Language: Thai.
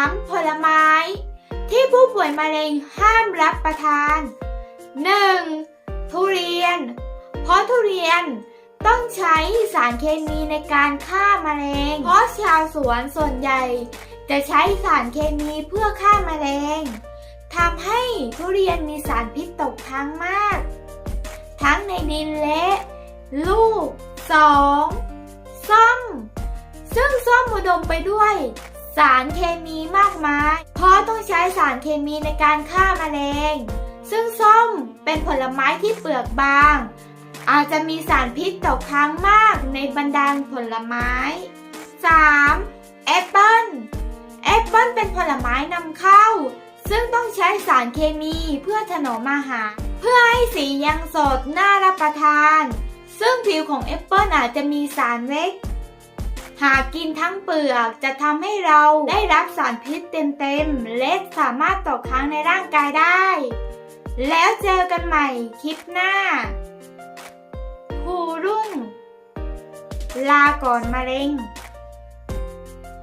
3. ผลไม้ ที่ผู้ป่วยมะเร็งห้ามรับประทาน 1. ทุเรียน เพราะทุเรียนต้องใช้สารเคมีในการฆ่าแมลงเพราะชาวสวนส่วนใหญ่ จะใช้สารเคมีเพื่อฆ่าแมลงทำให้ทุเรียนมีสารพิษตกค้างมาก ทั้งในดินและ ลูก 2. ส้ม ซึ่งส้มอุดมไปด้วย สารเคมีมากมาย เพราะต้องใช้สารเคมีในการฆ่าแมลง ซึ่งส้มเป็นผลไม้ที่เปลือกบาง อาจจะมีสารพิษตกค้างมากในบรรดาผลไม้ 3. แอปเปิ้ลแอปเปิ้ลเป็นผลไม้นำเข้า ซึ่งต้องใช้สารเคมีเพื่อถนอมอาหาร เพื่อให้สียังสดน่ารับประทาน ซึ่งผิวของแอปเปิ้ลอาจจะมีสารเล็ก หากกินทั้งเปลือกจะทำให้เราได้รับสารพิษเต็มๆ และสามารถตกค้างในร่างกายได้ แล้วเจอกันใหม่คลิปหน้าครูรุ่ง ลาก่อนมะเร็ง